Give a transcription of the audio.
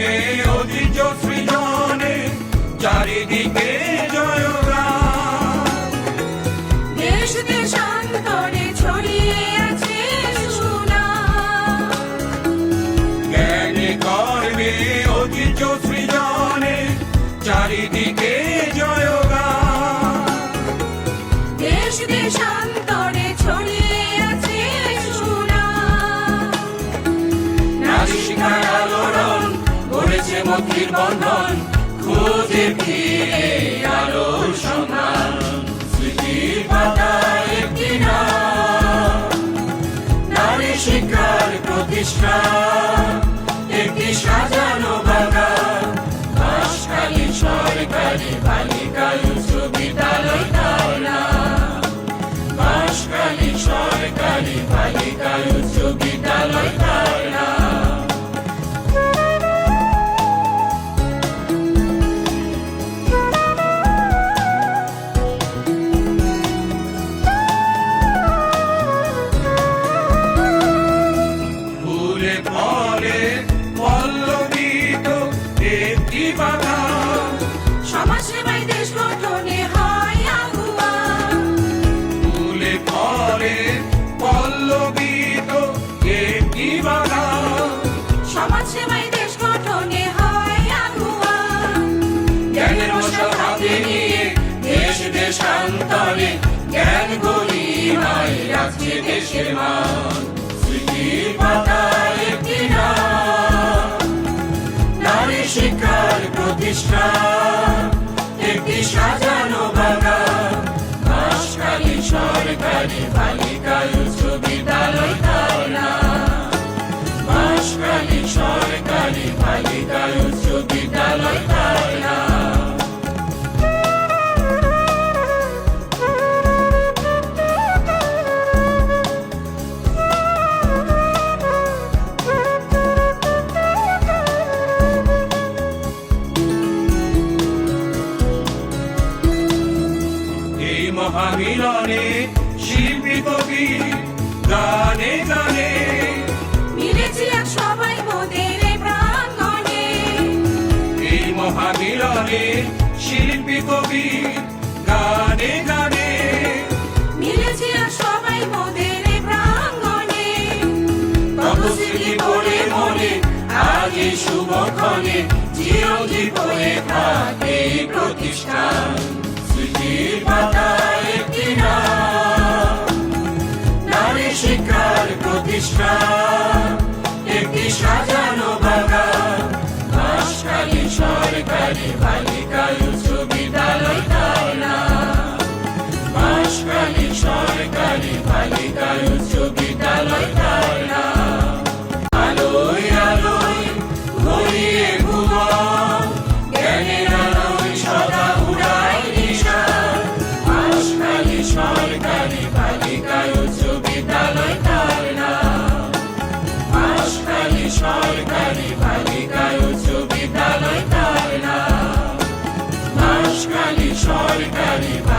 কর্মে অধিজ সৃজনে চারিদিকে জয়গান। দেশ দেশান্তরে ছড়িয়ে আছে সুনাম। জ্ঞানে কর্মে অধিজ সৃজনে চারিদিকে জয়গান। দেশ দেশান্তরে করেছে বন্ধন, খুঁজে ফিরে আলোর সন্ধান স্মৃতির পাতায় একটি নাম। নারী শিক্ষার প্রতিষ্ঠান একটি সাজানো বাগান। বাসখালী সরকারি বালিকা উচ্চ বিদ্যালয় তার নাম। বাসখালী সরকারি বালিকা উচ্চ বিদ্যালয় তার দেশের মান স্মৃতির পাতায় একটি নাম নারী শিক্ষার প্রতিষ্ঠান একটি সাজানো বাগান বাসখালী সরকারি বালিকা উচ্চ বিদ্যালয় তার নাম বাসখালী সরকারি বালিকা উচ্চ মহামিলনে শিল্পী কবি গানে গানে। মিলেছি এক সবাই মোদের প্রাঙ্গণে। এই মহামিলনে শিল্পী কবি গানে গানে। মিলেছি এক সবাই মোদের প্রাঙ্গণে। তপস্বী করে মনে আজ শুভক্ষণে চিরঞ্জীব হয়ে থাকে এই প্রতিষ্ঠান। প্রতিষ্ঠান, একটি সাজানো বাগান বাসখালী সরকারি বালিকা উচ্চ বিদ্যালয় তার নাম বাসখালী সরকারি বালিকা উচ্চ বিদ্যালয় নাম আলোয় আলোয় ভরিয়ে ভুবন জ্ঞানের আলোয় উচ্চ Mighty, mighty, mighty.